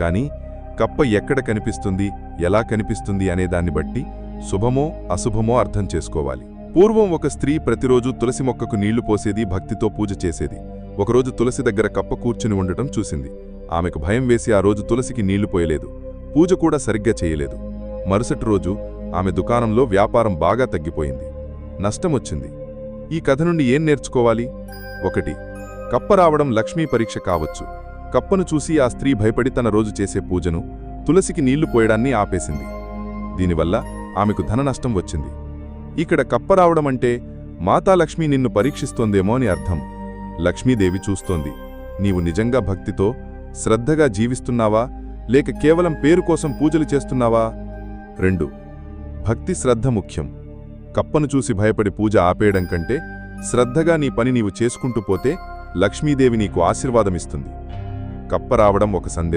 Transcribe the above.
కాని కప్ప ఎక్కడ కనిపిస్తుంది ఎలా కనిపిస్తుంది అనేదాన్ని బట్టి శుభమో అశుభమో అర్థం చేసుకోవాలి. పూర్వం ఒక స్త్రీ ప్రతిరోజు తులసి మొక్కకు నీళ్ళు పోసేది భక్తితో పూజ చేసేది. ఒకరోజు తులసి దగ్గర కప్ప కూర్చుని ఉండటం చూసింది. ఆమెకు భయం వేసి ఆ రోజు తులసికి నీళ్ళు పోయలేదు. పూజ కూడా సరిగ్గా చేయలేదు. మరుసటి రోజు ఆమె దుకాణంలో వ్యాపారం బాగా తగ్గిపోయింది. నష్టమొచ్చింది ఈ కథ నుండి ఏం నేర్చుకోవాలి? ఒకటి కప్ప రావడం లక్ష్మీ పరీక్ష కావచ్చు. కప్పను చూసి ఆ స్త్రీ భయపడి తన రోజు చేసే పూజను తులసికి నీళ్ళు పోయడాన్ని ఆపేసింది. దీనివల్ల ఆమెకు ధన నష్టం వచ్చింది. ఇక్కడ కప్ప రావడం అంటే మాతాలక్ష్మి నిన్ను పరీక్షిస్తోందేమో అని అర్థం. లక్ష్మీదేవి చూస్తోంది. నీవు నిజంగా భక్తితో శ్రద్ధగా జీవిస్తున్నావా? లేక కేవలం పేరు కోసం పూజలు చేస్తున్నావా? రెండు. భక్తి శ్రద్ధ ముఖ్యం. కప్పను చూసి భయపడి పూజ ఆపేయడం కంటే శ్రద్ధగా నీ పని నీవు చేసుకుంటూ పోతే లక్ష్మీదేవి నీకు ఆశీర్వాదమిస్తుంది. కప్ప రావడం ఒక సందేశం.